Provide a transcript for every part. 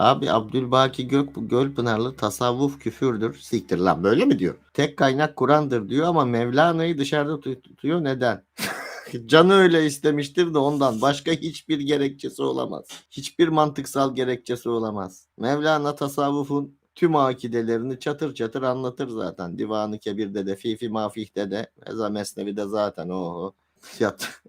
Abi Abdülbaki Gök, Gölpınarlı tasavvuf küfürdür. Siktir lan böyle mi diyor? Tek kaynak Kur'an'dır diyor ama Mevlana'yı dışarıda tut- tutuyor. Neden? Canı öyle istemiştir de ondan. Başka hiçbir gerekçesi olamaz. Hiçbir mantıksal gerekçesi olamaz. Mevlana tasavvufun tüm akidelerini çatır çatır anlatır zaten. Divanı Kebir'de de, Fifi Mafih'te de, Eza Mesnevi'de zaten o. Yat.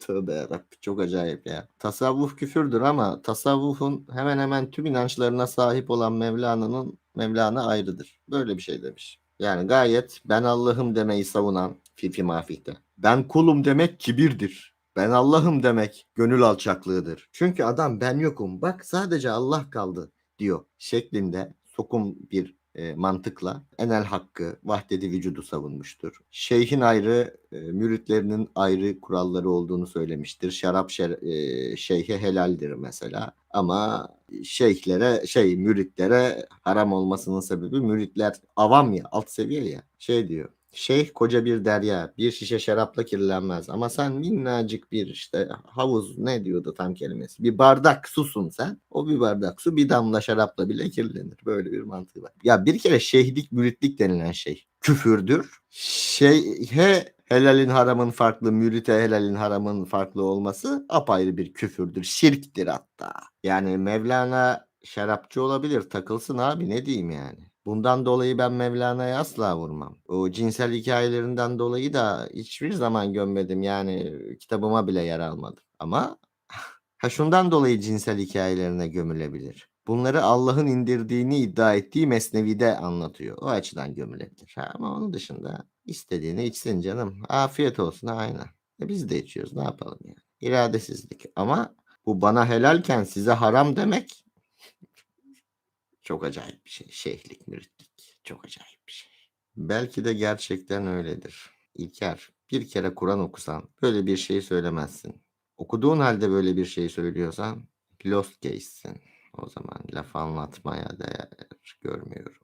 Tövbe yarabbim çok acayip ya. Tasavvuf küfürdür ama tasavvufun hemen hemen tüm inançlarına sahip olan Mevlana'nın Mevlana ayrıdır. Böyle bir şey demiş. Yani gayet ben Allah'ım demeyi savunan Fifi Mafih'te. Ben kulum demek kibirdir. Ben Allah'ım demek gönül alçaklığıdır. Çünkü adam ben yokum bak sadece Allah kaldı diyor şeklinde sokum bir e, mantıkla enel hakkı, vahdedi vücudu savunmuştur. Şeyhin ayrı, e, müritlerinin ayrı kuralları olduğunu söylemiştir. Şarap şer, e, şeyhe helaldir mesela. Ama şeyhlere, şey müritlere haram olmasının sebebi müritler avam ya, alt seviye ya. Şey diyor. Şeyh koca bir derya, bir şişe şarapla kirlenmez. Ama sen minnacık bir işte havuz ne diyordu tam kelimesi. Bir bardak susun sen. O bir bardak su bir damla şarapla bile kirlenir. Böyle bir mantığı var. Ya bir kere şeyhlik, müritlik denilen şey küfürdür. Şeyhe helalin haramın farklı, mürite helalin haramın farklı olması apayrı bir küfürdür. Şirktir hatta. Yani Mevlana şarapçı olabilir. Takılsın abi ne diyeyim yani. Bundan dolayı ben Mevlana'ya asla vurmam. O cinsel hikayelerinden dolayı da hiçbir zaman gömmedim. Yani kitabıma bile yer almadım. Ama ha şundan dolayı cinsel hikayelerine gömülebilir. Bunları Allah'ın indirdiğini iddia ettiği Mesnevi'de anlatıyor. O açıdan gömülebilir. Ha, ama onun dışında istediğini içsin canım. Afiyet olsun aynen. E biz de içiyoruz ne yapalım yani. İradesizlik. Ama bu bana helalken size haram demek çok acayip bir şey. Şeyhlik, müritlik. Çok acayip bir şey. Belki de gerçekten öyledir. İlker, bir kere Kur'an okusan böyle bir şey söylemezsin. Okuduğun halde böyle bir şey söylüyorsan lost case'sin. O zaman laf anlatmaya değer görmüyorum.